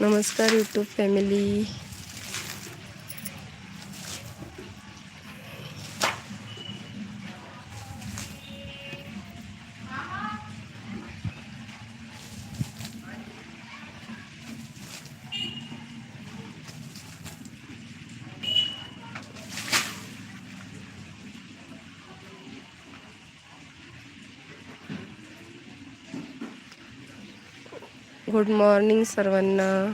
नमस्कार YouTube family good morning सर्वांना.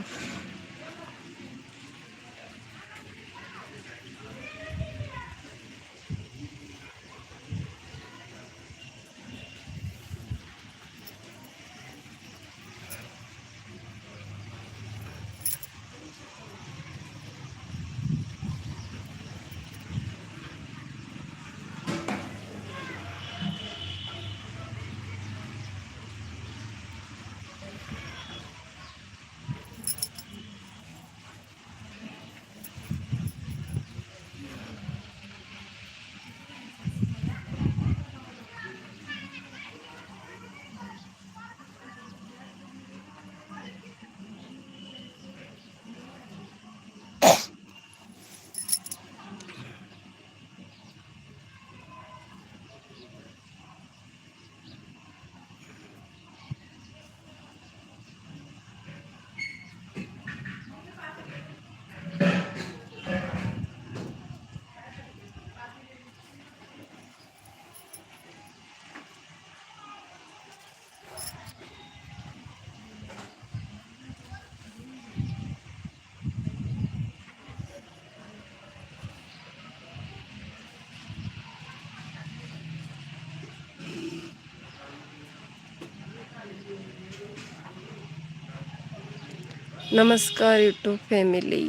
नमस्कार YouTube family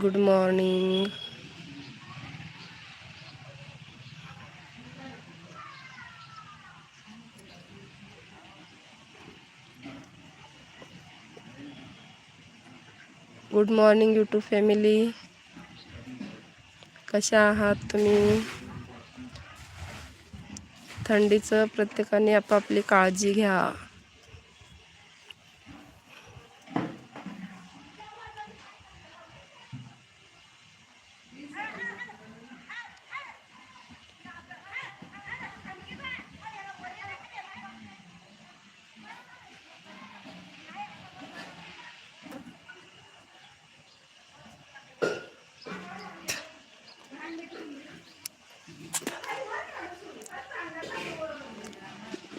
good morning good morning YouTube family कशा आहात तुम्ही? थंडीचं प्रत्येकाने आपापली काळजी घ्या.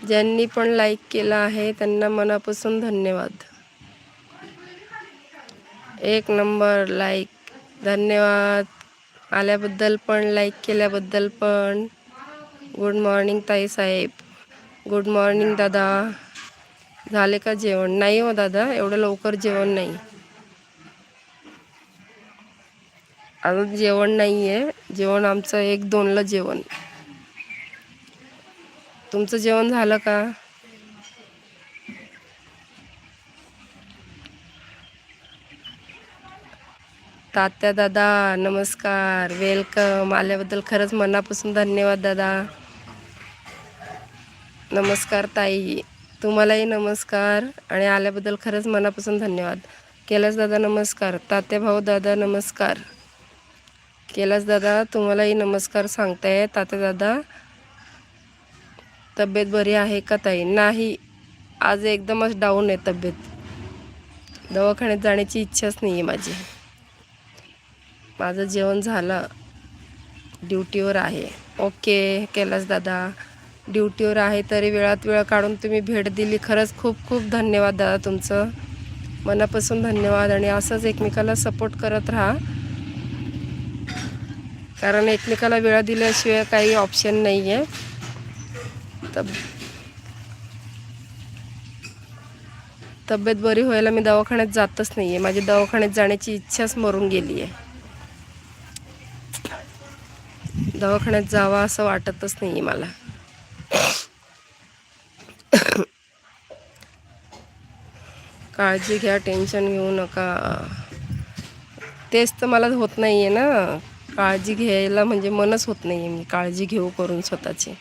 ज्यांनी पण लाईक केला आहे त्यांना मनापासून धन्यवाद. एक नंबर लाईक धन्यवाद. आल्याबद्दल पण लाईक केल्याबद्दल पण. गुड मॉर्निंग ताई साहेब. गुड मॉर्निंग दादा. झाले का जेवण? नाही हो दादा. एवढं लवकर जेवण नाही. अजून जेवण नाही आहे जेवण आमचं एक दोनला जेवण. तुमचं जेवण झालं का? तात्या दादा नमस्कार. वेलकम आल्याबद्दल खरंच मनापासून धन्यवाद दादा. नमस्कार ताई. तुम्हालाही नमस्कार आणि आल्याबद्दल खरंच मनापासून धन्यवाद. केलास दादा नमस्कार. तात्या भाऊ दादा नमस्कार. केलास दादा तुम्हालाही नमस्कार सांगताय. तात्या दादा तब्येत बरी आहे का ताई? नाही. आज एकदमच डाऊन आहे तब्येत. दवाखान्यात जाण्याची इच्छाच नाही आहे माझी. माझं जेवण झालं. ड्युटीवर आहे. ओके कैलास दादा. ड्युटीवर आहे तरी वेळात वेळ काढून तुम्ही भेट दिली. खरंच खूप खूप धन्यवाद दादा तुमचं. मनापासून धन्यवाद आणि असंच एकमेकाला सपोर्ट करत राहा. कारण एकमेकाला वेळ दिल्याशिवाय काही ऑप्शन नाही आहे तब तब्येत बरी व्हायला मी दवाखान्यात जातच नाही आहे माझी दवाखान्यात जाण्याची इच्छाच मरून गेली आहे दवाखान्यात जावा असं वाटतच नाही आहे मला. काळजी घ्या टेन्शन घेऊ नका. तेच तर मला होत नाही आहे ना. काळजी घ्यायला म्हणजे मनच होत नाही आहे मी. काळजी घेऊ करून स्वतःची.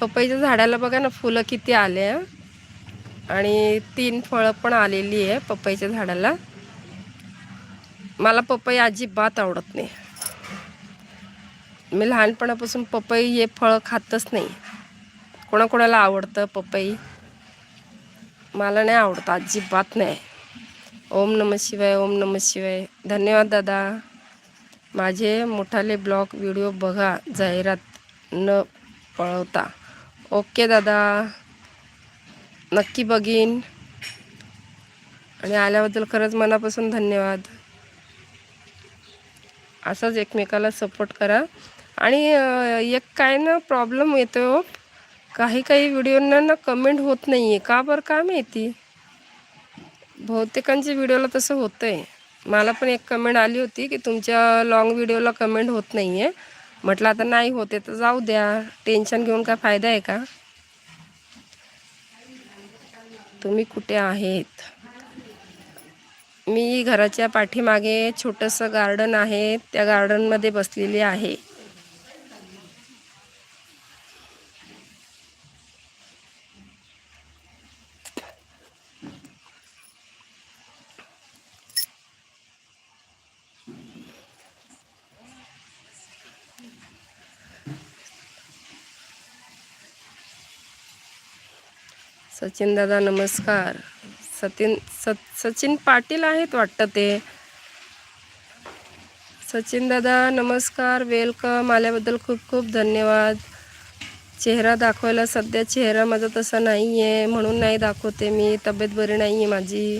पपईच्या झाडाला बघा ना फुलं किती आले आणि तीन फळं पण आलेली आहे पपईच्या झाडाला. मला पपई अजिबात आवडत नाही. मी लहानपणापासून पपई हे फळं खातच नाही. कोणाकोणाला आवडतं पपई? मला नाही आवडतं अजिबात नाही. ओम नम शिवाय ओम नम शिवाय. धन्यवाद दादा. माझे मोठाले ब्लॉग व्हिडिओ बघा जाहिरात न पळवता. ओके दादा. नक्की बघीन. आणि आल्याबद्दल खरंच मनापासून धन्यवाद. असंच एकमेकाला सपोर्ट करा. आणि एक काय ना प्रॉब्लेम येतो हो. काही काही व्हिडिओंना ना कमेंट होत नाही आहे का बरं? का माहिती? बहुतेकांच्या व्हिडिओला तसं होतं आहे मला पण एक कमेंट आली होती की तुमच्या लॉंग व्हिडिओला कमेंट होत नाही आहे म्हटलं आता नाही होते तर जाऊ द्या. टेन्शन घेऊन काय फायदा आहे का? तुम्ही कुठे आहेत? मी घराच्या पाठीमागे छोटंसं गार्डन आहे. त्या गार्डनमध्ये बसलेली आहे. सचिन दादा नमस्कार. सचिन स सचिन पाटील आहेत वाटतं ते. सचिन दादा नमस्कार. वेलकम आल्याबद्दल खूप खूप धन्यवाद. चेहरा दाखवायला सध्या चेहरा माझा तसा नाही आहे म्हणून नाही दाखवते मी. तब्येत बरी नाही आहे माझी.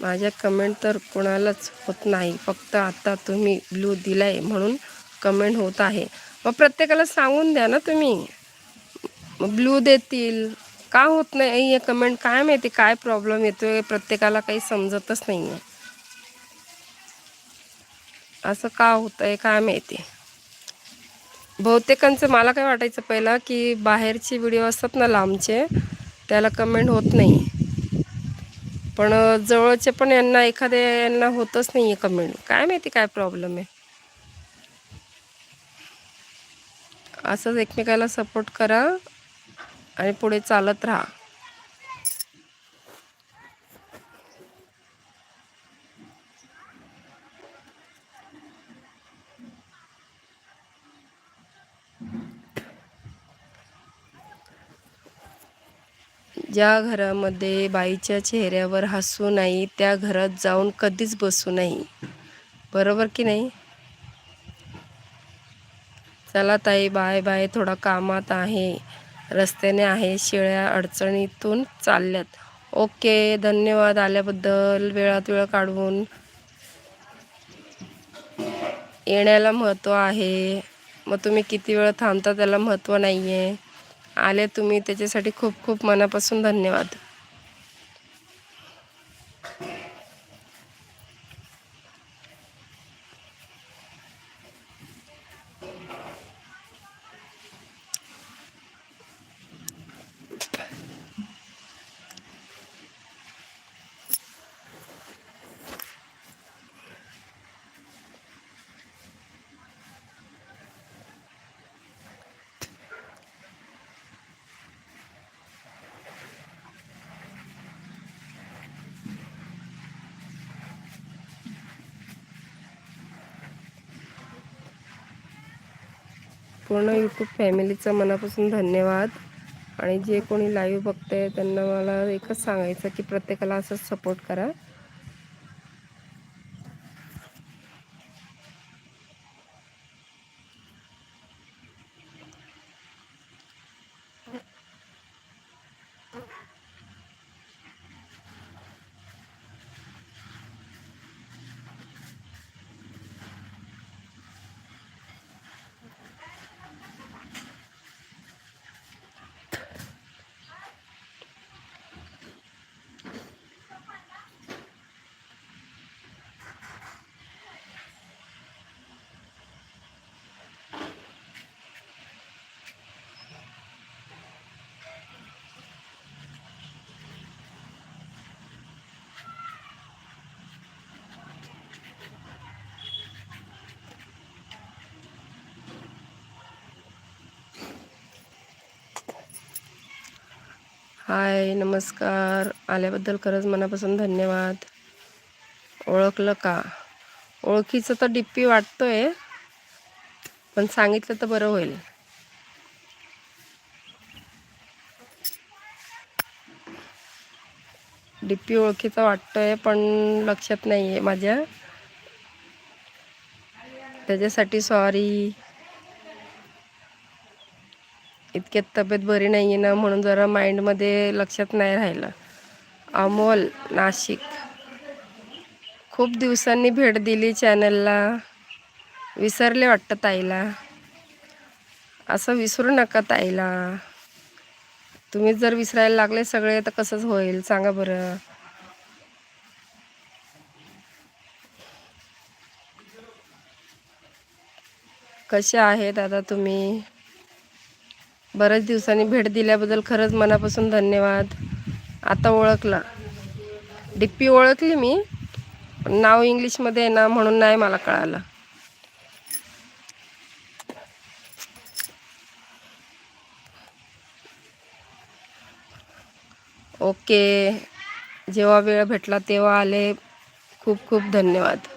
माझ्या कमेंट तर कोणालाच होत नाही. फक्त आता तुम्ही ब्लू दिलाय म्हणून कमेंट होत आहे. मग प्रत्येकाला सांगून द्या ना तुम्ही. मग ब्लू देतील. का होत नाही हे कमेंट काय माहिती? काय प्रॉब्लेम येतोय? प्रत्येकाला काही समजतच नाही आहे असं का होतंय? काय माहिती? बहुतेकांचं मला काय वाटायचं पहिला की बाहेरचे व्हिडिओ असतात ना लांबचे त्याला कमेंट होत नाही. पण जवळचे पण यांना एखाद्या यांना होतच नाही आहे कमेंट. काय माहिती काय प्रॉब्लेम आहे? असंच एकमेकाला सपोर्ट करा आणि पुढे चालत राहा. ज्या घरामध्ये बाईच्या चेहऱ्यावर हसू नाही त्या घरात जाऊन कधीच बसू नाही. बरोबर की नाही? चला ताई बाय बाय. थोडा कामात आहे. रस्त्याने आहे. शिळ्या अडचणीतून चालल्यात. ओके. धन्यवाद आल्याबद्दल. वेळात वेळ काढून. येण्याला महत्त्व आहे. मग तुम्ही किती वेळ थांबता त्याला महत्त्व नाही आहे आले तुम्ही त्याच्यासाठी खूप खूप मनापासून धन्यवाद. पूर्ण यूट्यूब फॅमिलीचा मनापासून धन्यवाद. आणि जे कोणी लाईव्ह बघते त्यांना मला एकच सांगायचं की प्रत्येकाला असंच सपोर्ट करा. हाय नमस्कार. आल्याबद्दल खरंच मनापासून धन्यवाद. ओळखलं का? ओळखीचं तर डिप्पी वाटतोय पण सांगितलं तर बरं होईल. डिप्पी ओळखीचा वाटतोय पण लक्षात नाही आहे माझ्या. त्याच्यासाठी सॉरी इतक्यात तब्येत बरी नाही आहे ना म्हणून जरा माइंडमध्ये लक्षात नाही राहिलं. अमोल नाशिक. खूप दिवसांनी भेट दिली चॅनलला विसरले वाटतं ताईला. असं विसरू नका ताईला. तुम्ही जर विसरायला लागले सगळे तर कसंच होईल? सांगा बरं. कसे आहे दादा तुम्ही? बऱ्याच दिवसांनी भेट दिल्याबद्दल खरंच मनापासून धन्यवाद. आता ओळखला. डिप्पी ओळखली मी पण नाव इंग्लिशमध्ये आहे ना म्हणून नाही मला कळालं. ओके. जेव्हा वेळ भेटला तेव्हा आले. खूप खूप धन्यवाद.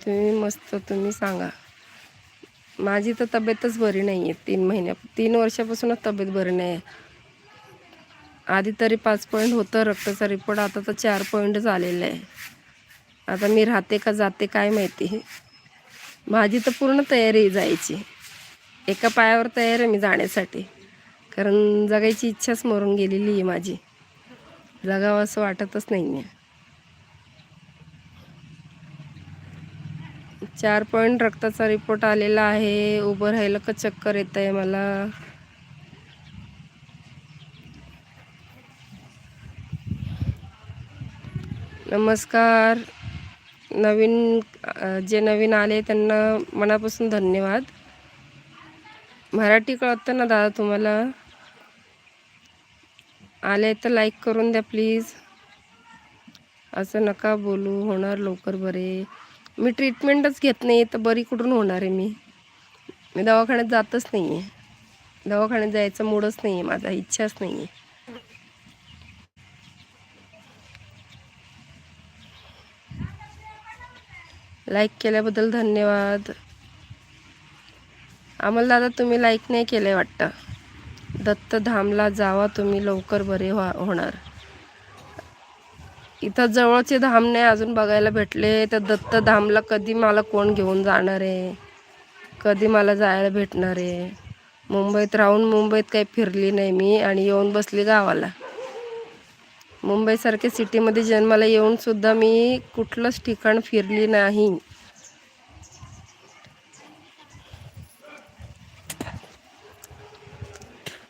तुम्ही मस्त तुम्ही सांगा. माझी तर तब्येतच बरी नाही आहे तीन महिन्या तीन वर्षापासूनच तब्येत बरी नाही आहे आधी तरी पाच पॉईंट होतं रक्ताचा रिपोर्ट आता तर चार पॉईंट झालेला आहे. आता मी राहते का जाते काय माहिती? माझी तर पूर्ण तयारी जायची. एका पायावर तयार आहे मी जाण्यासाठी. कारण जगायची इच्छाच मरून गेलेली आहे माझी. जगावं असं वाटतच नाही आहे चार पॉईंट रक्ताचा रिपोर्ट आलेला आहे. उभं राहिलं का चक्कर येत आहे मला? नमस्कार. नवीन जे नवीन आले त्यांना मनापासून धन्यवाद. मराठी कळतं ना दादा तुम्हाला? आले तर लाईक करून द्या प्लीज असं नका बोलू होणार लवकर बरे. मी ट्रीटमेंटच घेत नाही तर बरी कुठून होणार आहे मी? मी दवाखान्यात जातच नाही आहे दवाखान्यात जायचं मूडच नाही आहे माझा इच्छाच नाही आहे लाईक केल्याबद्दल धन्यवाद. आम्हाला दादा तुम्ही लाईक नाही केलं वाटतं? दत्तधामला जावा तुम्ही लवकर बरे व्हा होणार. इथं जवळचे धाम नाही अजून बघायला भेटले. तर दत्त धामला कधी मला कोण घेऊन जाणार आहे? कधी मला जायला भेटणार आहे? मुंबईत राहून मुंबईत काही फिरली नाही मी आणि येऊन बसली गावाला. मुंबईसारख्या सिटीमध्ये जन्माला येऊनसुद्धा मी कुठलंच ठिकाण फिरली नाही.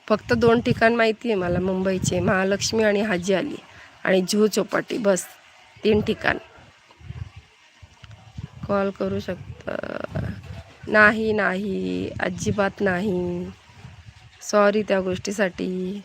फक्त दोन ठिकाण माहिती आहे मला मुंबईचे महालक्ष्मी आणि हाजी आली. आणि जुहू चौपाटी. बस तीन ठिकाण. कॉल करू शकता. नाही नाही. अजिबात नाही. सॉरी त्या गोष्टीसाठी.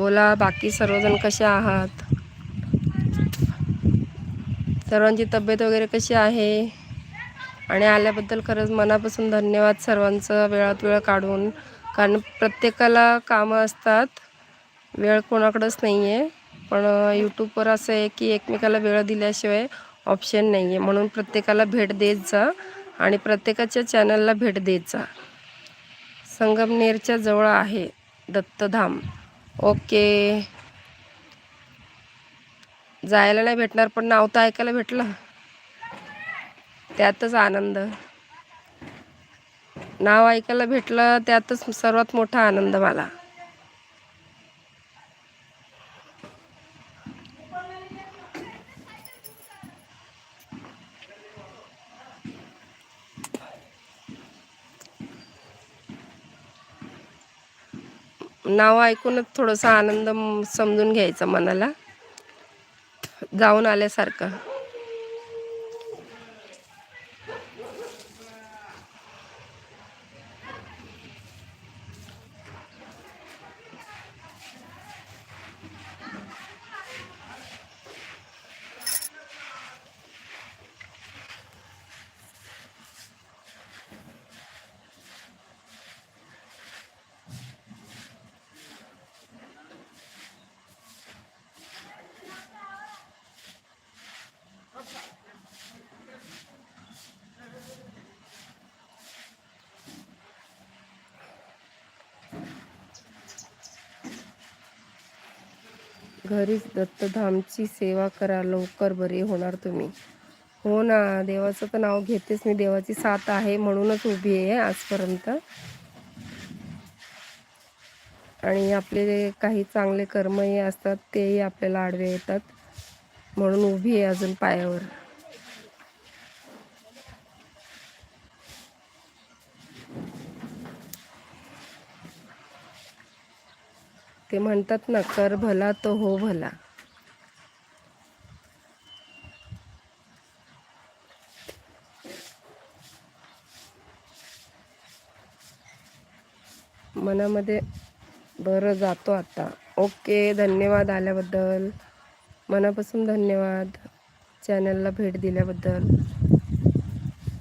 बोला बाकी सर्वजण कसे आहात? सर्वांची तब्येत वगैरे कशी आहे? आणि आल्याबद्दल खरंच मनापासून धन्यवाद सर्वांचं वेळात वेळ काढून. कारण प्रत्येकाला कामं असतात वेळ कोणाकडंच नाही आहे पण यूट्यूबवर असं आहे की एकमेकाला वेळ दिल्याशिवाय ऑप्शन नाही आहे म्हणून प्रत्येकाला भेट देत जा आणि प्रत्येकाच्या चॅनलला भेट देत जा. संगमनेरच्या जवळ आहे दत्तधाम. ओके. जायला नाही भेटणार पण नाव तर ऐकायला भेटलं. त्यातच आनंद. नाव ऐकायला भेटलं त्यातच सर्वात मोठा आनंद मला. नाव ऐकूनच थोडासा आनंद समजून घ्यायचा मनाला. जाऊन आल्यासारखं. घरीच दत्तधामची सेवा करा लवकर बरे होणार तुम्ही. हो ना देवाचं तर नाव घेतेच मी. देवाची साथ आहे म्हणूनच उभी आहे आजपर्यंत. आणि आपले काही चांगले कर्मही असतात तेही आपल्याला आडवे येतात. म्हणून उभी आहे अजून पायावर. ते म्हणतात ना कर भला तो हो भला. मनामध्ये बरं जातो आता. ओके धन्यवाद आल्याबद्दल. मनापासून धन्यवाद चॅनलला भेट दिल्याबद्दल.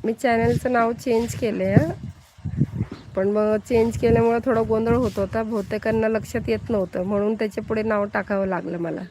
मी चॅनलचं नाव चेंज केलं आहे पण मग चेंज केल्यामुळं थोडा गोंधळ होत होता. बहुतेकांना लक्षात येत नव्हतं. म्हणून त्याच्या पुढे नाव टाकावं लागलं मला.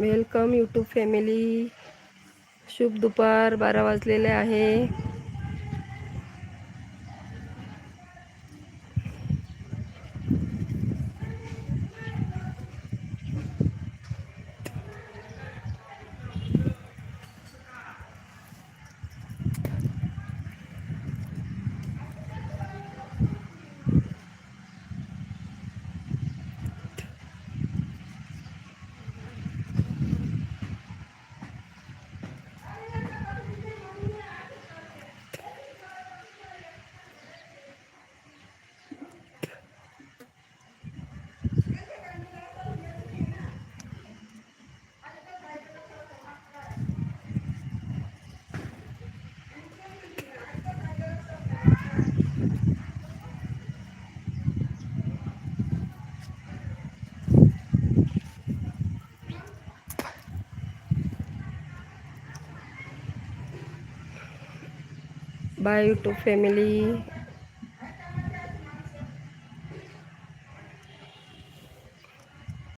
Welcome YouTube family. शुभ दुपार बारा वाजलेले आहे. Bye YouTube family